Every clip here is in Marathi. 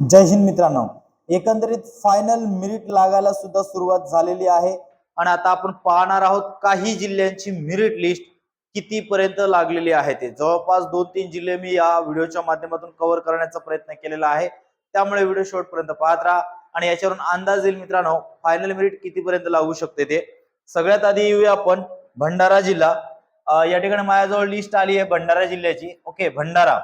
जय हिंद मित्रांनो. एकंदरीत फायनल मिरिट लागायला सुद्धा सुरुवात झालेली आहे. आणि आता आपण पाहणार आहोत काही जिल्ह्यांची मिरिट लिस्ट कितीपर्यंत लागलेली आहे ते. जवळपास दोन तीन जिल्हे मी या व्हिडिओच्या माध्यमातून कव्हर करण्याचा प्रयत्न केलेला आहे. त्यामुळे व्हिडिओ शेवटपर्यंत पाहत राहा. आणि याच्यावरून अंदाज येईल मित्रांनो फायनल मिरिट कितीपर्यंत लागू शकते ते. सगळ्यात आधी येऊया आपण भंडारा जिल्हा. या ठिकाणी माझ्याजवळ लिस्ट आली आहे भंडारा जिल्ह्याची. ओके भंडारा.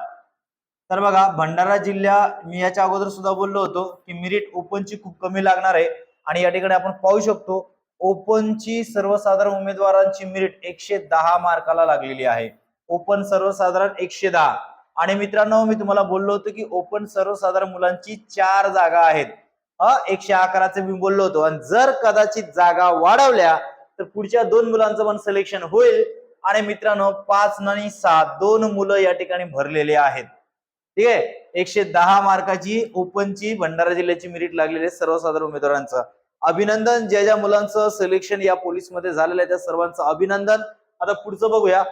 तर बघा भंडारा जिल्हा मी याच्या अगोदर सुद्धा बोललो होतो की मिरिट ओपनची खूप कमी लागणार आहे. आणि या ठिकाणी आपण पाहू शकतो ओपनची सर्वसाधारण उमेदवारांची मिरिट एकशे दहा मार्काला लागलेली आहे. ओपन सर्वसाधारण एकशे दहा. आणि मित्रांनो मी तुम्हाला बोललो होतो की ओपन सर्वसाधारण मुलांची चार जागा आहेत. अ, एकशे अकराचं मी बोललो होतो. आणि जर कदाचित जागा वाढवल्या तर पुढच्या दोन मुलांचं पण सिलेक्शन होईल. आणि मित्रांनो पाच आणि सात दोन मुलं या ठिकाणी भरलेले आहेत. ठीक आहे? एकशे दहा मार्काची ओपनची भंडारा जिल्ह्याची मेरिट लागलेली आहे सर्वसाधारण उमेदवारांचं. अभिनंदन ज्या ज्या मुलांचं सिलेक्शन या पोलीसमध्ये झालेलं आहे त्या सर्वांचं अभिनंदन. आता पुढचं बघूया.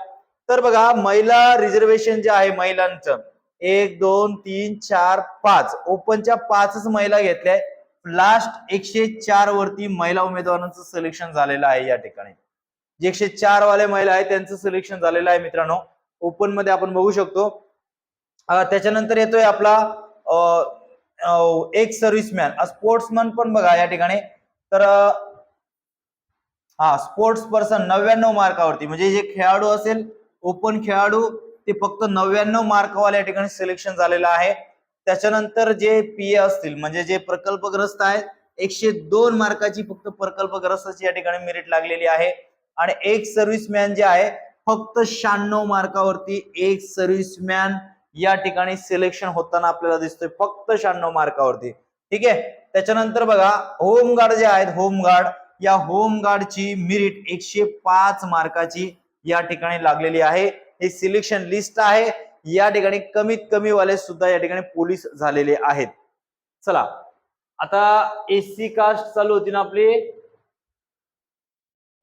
तर बघा महिला रिझर्वेशन जे आहे महिलांचं एक दोन तीन चार पाच. ओपनच्या पाचच महिला घेतल्या लास्ट एकशे चार वरती महिला उमेदवारांचं सिलेक्शन झालेलं आहे या ठिकाणी. जे एकशे चार वाले महिला आहेत त्यांचं सिलेक्शन झालेलं आहे मित्रांनो. ओपनमध्ये आपण बघू शकतो. त्याच्यानंतर येतोय आपला एक सर्व्हिसमॅन स्पोर्ट्समन पण बघा या ठिकाणी. तर हा स्पोर्ट्स पर्सन नव्याण्णव मार्कावरती. म्हणजे जे खेळाडू असेल ओपन खेळाडू ते फक्त नव्याण्णव मार्कवाले या ठिकाणी सिलेक्शन झालेलं आहे. त्याच्यानंतर जे पी ए असतील म्हणजे जे प्रकल्पग्रस्त आहेत एकशे दोन मार्काची फक्त प्रकल्पग्रस्ताची या ठिकाणी मेरिट लागलेली आहे. आणि एक सर्व्हिसमॅन जे आहे फक्त शहाण्णव मार्कावरती एक सर्व्हिसमॅन या ठिकाणी सिलेक्शन होताना आपल्याला दिसतोय फक्त शहाण्णव मार्कावरती. ठीक आहे? त्याच्यानंतर बघा होमगार्ड जे आहेत होमगार्ड या होमगार्डची मिरिट एकशे पाच मार्काची या ठिकाणी लागलेली आहे. हे सिलेक्शन लिस्ट आहे. या ठिकाणी कमीत कमी वाले सुद्धा या ठिकाणी पोलीस झालेले आहेत. चला आता एससी कास्ट चालू होती ना आपली?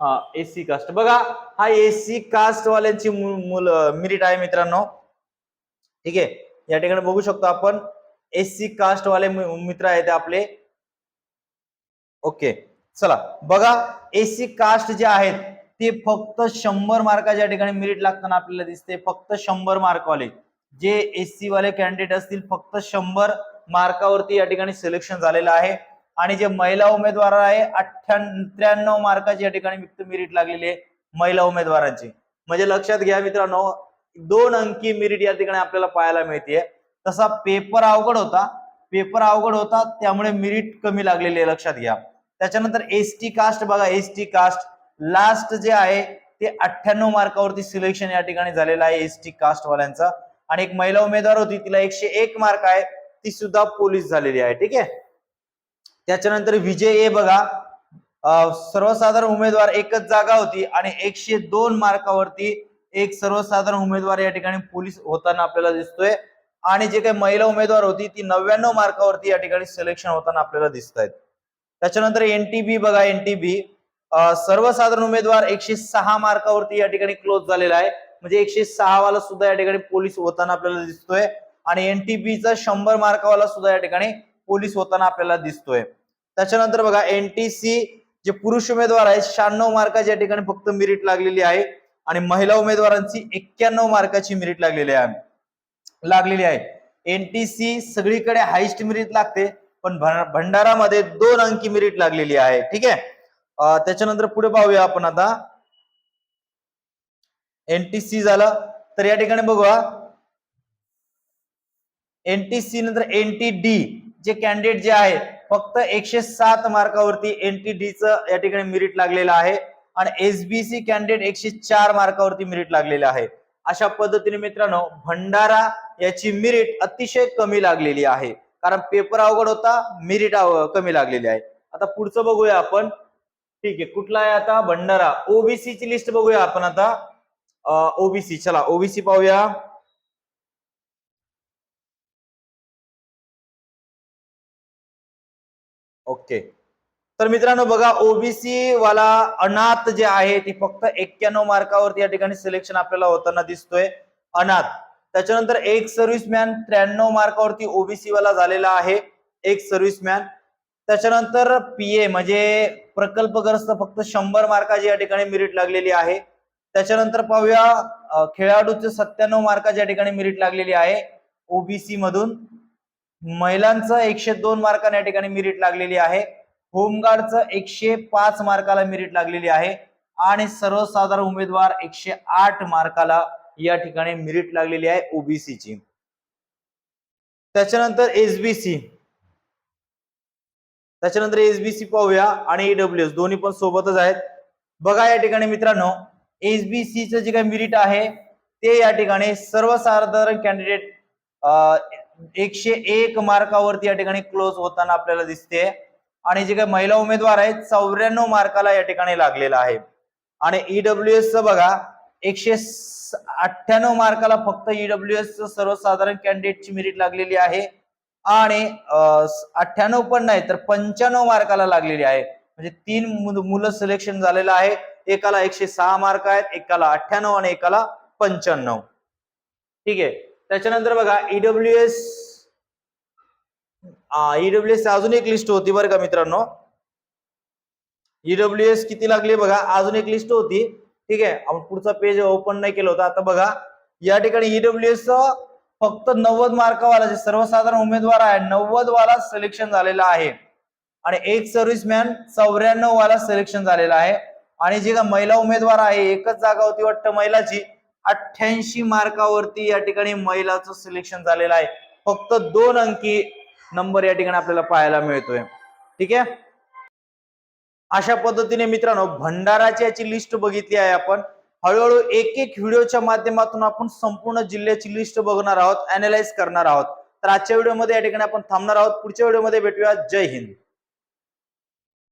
हा एससी कास्ट बघा हा एससी कास्ट वाल्यांची मिरिट आहे मित्रांनो. ठीक आहे? या ठिकाणी बघू शकतो आपण एससी कास्ट वाले मित्र आहेत आपले. ओके चला बघा एससी कास्ट जे आहेत ते फक्त शंभर मार्काच्या ठिकाणी मेरिट लागताना आपल्याला दिसते फक्त शंभर मार्कवाले जे एससी वाले कॅन्डिडेट असतील फक्त शंभर मार्कावरती या ठिकाणी सिलेक्शन झालेलं आहे. आणि जे महिला उमेदवार आहे अठ्ठ्याण्णव त्र्याण्णव मार्काची या ठिकाणी मिरिट लागलेली आहे महिला उमेदवारांची. म्हणजे लक्षात घ्या मित्रांनो दोन अंकी मेरिट या ठिकाणी आपल्याला पाहायला मिळते तसा पेपर अवघड होता. पेपर अवघड होता त्यामुळे मिरिट कमी लागलेली आहे लक्षात घ्या. त्याच्यानंतर एस टी कास्ट बघा एस टी कास्ट लास्ट जे आहे ते अठ्ठ्याण्णव मार्कावरती सिलेक्शन या ठिकाणी झालेलं आहे एस टी कास्ट आणि एक महिला उमेदवार होती तिला एकशे एक मार्क आहे ती सुद्धा पोलीस झालेली आहे ठीक आहे? त्याच्यानंतर विजय ए बघा सर्वसाधारण उमेदवार एकच जागा होती आणि एकशे दोन मार्कावरती एक सर्वसाधारण उमेदवार या ठिकाणी पोलीस होताना आपल्याला दिसतोय. आणि जे काही महिला उमेदवार होती ती नव्याण्णव मार्कावरती या ठिकाणी सिलेक्शन होताना आपल्याला दिसत आहेत त्याच्यानंतर एनटीबी बघा एनटीबी सर्वसाधारण उमेदवार एकशे सहा मार्कावरती या ठिकाणी क्लोज झालेला आहे. म्हणजे एकशे सहा वाला सुद्धा या ठिकाणी पोलीस होताना आपल्याला दिसतोय. आणि एनटीबीचा शंभर मार्कावाला सुद्धा या ठिकाणी पोलीस होताना आपल्याला दिसतोय. त्याच्यानंतर बघा एनटीसी जे पुरुष उमेदवार आहेत शहाण्णव मार्काच्या ठिकाणी फक्त मिरिट लागलेली आहे. आणि महिला उमेदवारांची एक्क्याण्णव मार्काची मेरिट लागलेली आहे लागलेली आहे. एनटीसी सगळीकडे हायस्ट मेरिट लागते पण भंडारामध्ये दोन अंकी मेरिट लागलेली आहे. ठीक आहे? त्याच्यानंतर पुढे पाहूया आपण आता. एनटीसी झालं तर या ठिकाणी बघूया. एनटीसी नंतर एनटी डी जे कॅन्डिडेट जे आहे फक्त एकशे सात मार्कावरती एनटी डी च या ठिकाणी मेरिट लागलेलं आहे. आणि एसबीसी कॅन्डिडेट एकशे चार मार्कावरती मिरिट लागलेले आहे. अशा पद्धतीने मित्रांनो भंडारा याची मिरिट अतिशय कमी लागलेली आहे. कारण पेपर अवघड होता मिरिट कमी लागलेली आहे. आता पुढचं बघूया आपण. ठीक आहे कुठला आहे आता? भंडारा. ओबीसी ची लिस्ट बघूया आपण आता. ओबीसी चला ओबीसी पाहूया. ओके. तर मित्रांनो बघा ओबीसी वाला अनाथ जे आहे ती फक्त एक्क्याण्णव मार्कावरती या ठिकाणी सिलेक्शन आपल्याला होताना दिसतोय. अनाथ. त्याच्यानंतर एक सर्व्हिसमॅन त्र्याण्णव मार्कावरती ओबीसी वाला झालेला आहे. एक सर्व्हिसमॅन त्याच्यानंतर पीए म्हणजे प्रकल्पग्रस्त फक्त शंभर मार्काची या ठिकाणी मेरिट लागलेली आहे. त्याच्यानंतर पाहूया खेळाडूचे सत्त्याण्णव मार्काची या ठिकाणी मेरिट लागलेली आहे ओबीसी मधून. महिलांचं एकशे दोन मार्काने या ठिकाणी मेरिट लागलेली आहे. होमगार्डचं एकशे पाच मार्काला मेरिट लागलेली आहे. आणि सर्वसाधारण उमेदवार एकशे आठ मार्काला या ठिकाणी मेरिट लागलेली आहे ओबीसीची त्याच्यानंतर एसबीसी त्याच्यानंतर एसबीसी पाहूया आणि ईडब्ल्यू एस दोन्ही पण सोबतच आहेत. बघा या ठिकाणी मित्रांनो एसबीसीचं जे काही मेरिट आहे ते या ठिकाणी सर्वसाधारण कॅन्डिडेट एकशे एक मार्कावरती या ठिकाणी क्लोज होताना आपल्याला दिसते आणि जे काही महिला उमेदवार आहेत चौऱ्याण्णव मार्काला या ठिकाणी लागलेला आहे. आणि ईडब्ल्यू एस च बघा एकशे अठ्ठ्याण्णव मार्काला फक्त ईडब्ल्यू एस सर्वसाधारण कॅन्डिडेटची मेरिट लागलेली आहे. आणि अठ्ठ्याण्णव पण नाही तर पंच्याण्णव मार्काला लागलेली आहे. म्हणजे तीन मुलं सिलेक्शन झालेलं आहे. एकाला एकशे सहा मार्क आहेत एकाला अठ्ठ्याण्णव आणि एकाला पंच्याण्णव. ठीक आहे. त्याच्यानंतर बघा ईडब्ल्यू एस ईडब्ल्यू एस अजून एक लिस्ट होती बरं का मित्रांनो. ईडब्ल्यू एस किती लागली बघा अजून एक लिस्ट होती. ठीक आहे आपण पुढचा पेज ओपन नाही केलं होतं. आता बघा या ठिकाणी ईडब्ल्यू एस फक्त नव्वद मार्कावाला जे सर्वसाधारण उमेदवार आहे. नव्वद वाला सिलेक्शन झालेला आहे. आणि एक सर्व्हिसमॅन चौऱ्याण्णव वाला सिलेक्शन झालेला आहे. आणि जे का महिला उमेदवार आहे एकच जागा होती वाटतं महिलाची. अठ्ठ्याऐंशी मार्कावरती या ठिकाणी महिलाचं सिलेक्शन झालेलं आहे. फक्त दोन अंकी नंबर या ठिकाणी आपल्याला पाहायला मिळतोय. ठीक आहे? अशा पद्धतीने मित्रांनो भंडाराची याची लिस्ट बघितली आहे आपण. हळूहळू एक एक व्हिडिओच्या माध्यमातून आपण संपूर्ण जिल्ह्याची लिस्ट बघणार आहोत अनालाइज करणार आहोत. तर आजच्या व्हिडिओमध्ये या ठिकाणी आपण थांबणार आहोत. पुढच्या व्हिडिओमध्ये भेटूया. जय हिंद.